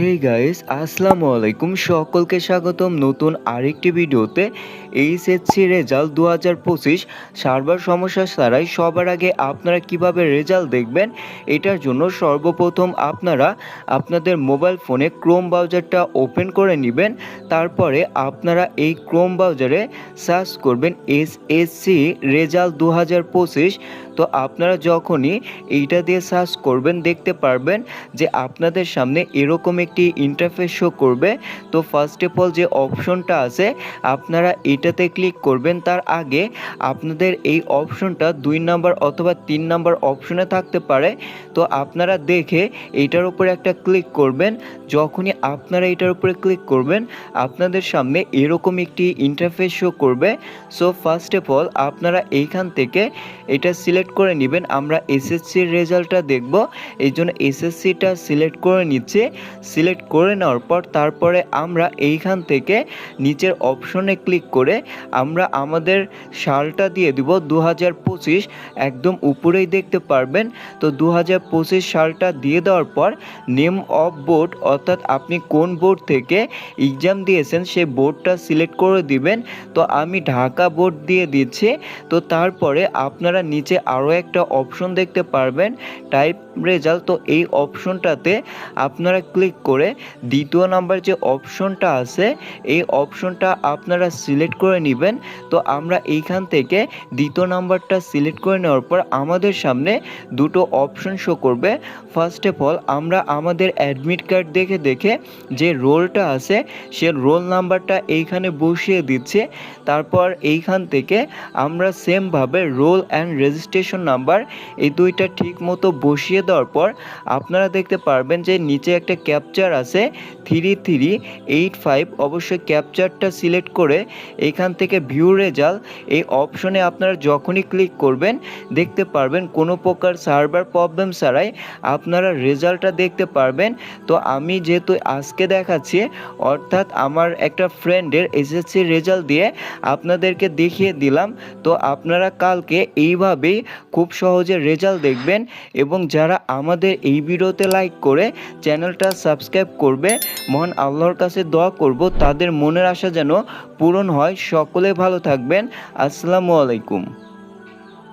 Hey guys আসসালামু আলাইকুম। সকলকে স্বাগতম নতুন আরেকটি ভিডিওতে। এইচএসসি রেজাল্ট দু হাজার পঁচিশ, সার্ভার সমস্যা ছাড়াই সবার আগে আপনারা কীভাবে রেজাল্ট দেখবেন, এটার জন্য সর্বপ্রথম আপনারা আপনাদের মোবাইল ফোনে ক্রোম ব্রাউজারটা ওপেন করে নেবেন। তারপরে আপনারা এই ক্রোম ব্রাউজারে সার্চ করবেন এসএসসি রেজাল্ট দু হাজার পঁচিশ। তো আপনারা যখনই এইটা দিয়ে সার্চ করবেন, দেখতে পারবেন যে আপনাদের সামনে এরকম একটি ইন্টারফেস শো করবে। তো ফার্স্ট অফ অল যে অপশনটা আছে, আপনারা এটাতে ক্লিক করবেন। তার আগে আপনাদের এই অপশনটা দুই নাম্বার অথবা তিন নাম্বার অপশনে থাকতে পারে। তো আপনারা দেখে এটার উপরে একটা ক্লিক করবেন। যখনই আপনারা এটার উপরে ক্লিক করবেন, আপনাদের সামনে এরকম একটি ইন্টারফেস শো করবে। সো ফার্স্ট অফ অল আপনারা এইখান থেকে এটা সিলেক্ট করে নেবেন। আমরা এসএসসির রেজাল্টটা দেখব। এই জন্য এসএসসিটা সিলেক্ট করে নিচ্ছে। সিলেক্ট করে নেওয়ার পর তারপরে আমরা এইখান থেকে নিচের অপশনে ক্লিক করে আমরা আমাদের সালটা দিয়ে দিব দু হাজার পঁচিশ। একদম উপরেই দেখতে পারবেন। তো দু হাজার পঁচিশ সালটা দিয়ে দেওয়ার পর নেম অফ বোর্ড অর্থাৎ আপনি কোন বোর্ড থেকে এক্সাম দিয়েছেন সেই বোর্ডটা সিলেক্ট করে দিবেন। তো আমি ঢাকা বোর্ড দিয়ে দিচ্ছি। তো তারপরে আপনারা নিচে আরও একটা অপশন দেখতে পারবেন। টাইপ রেজাল্ট তো এই অপশনটাতে আপনারা ক্লিক করে দ্বিতীয় নাম্বার যে অপশনটা আছে, এই অপশনটা আপনারা সিলেক্ট করে নেবেন। তো আমরা এইখান থেকে দ্বিতীয় নাম্বারটা সিলেক্ট করে নেওয়ার পর আমাদের সামনে দুটো অপশন শো করবে। ফার্স্ট অফ অল আমরা আমাদের অ্যাডমিট কার্ড দেখে দেখে যে রোলটা আছে, সে রোল নাম্বারটা এইখানে বসিয়ে দিচ্ছে। তারপর এইখান থেকে আমরা সেমভাবে রোল অ্যান্ড রেজিস্ট্রেশন নাম্বার এই দুইটা ঠিক মতো বসিয়ে দেওয়ার পর আপনারা দেখতে পারবেন যে নিচে একটা ক্যাপচার আছে থ্রি থ্রি এইট ফাইভ অবশ্যই ক্যাপচারটা সিলেক্ট করে এখান থেকে ভিউ রেজাল্ট এই অপশনে আপনারা যখনই ক্লিক করবেন, দেখতে পারবেন কোনো প্রকার সার্ভার প্রবলেম ছাড়াই আপনারা রেজাল্টটা দেখতে পারবেন। তো আমি যেহেতু আজকে দেখাচ্ছি, অর্থাৎ আমার একটা ফ্রেন্ডের এসএসসি রেজাল্ট দিয়ে আপনাদেরকে দেখিয়ে দিলাম, তো আপনারা কালকে এইভাবেই খুব সহজে রেজাল্ট দেখবেন এবং যারা আমাদের এই ভিডিওতে লাইক করে চ্যানেলটা সাবস্ক্রাইব করবে, মহান আল্লাহর কাছে দোয়া করব, তাদের মনের আশা যেন পূরণ হয়। সকলে ভালো থাকবেন। আসসালামু আলাইকুম।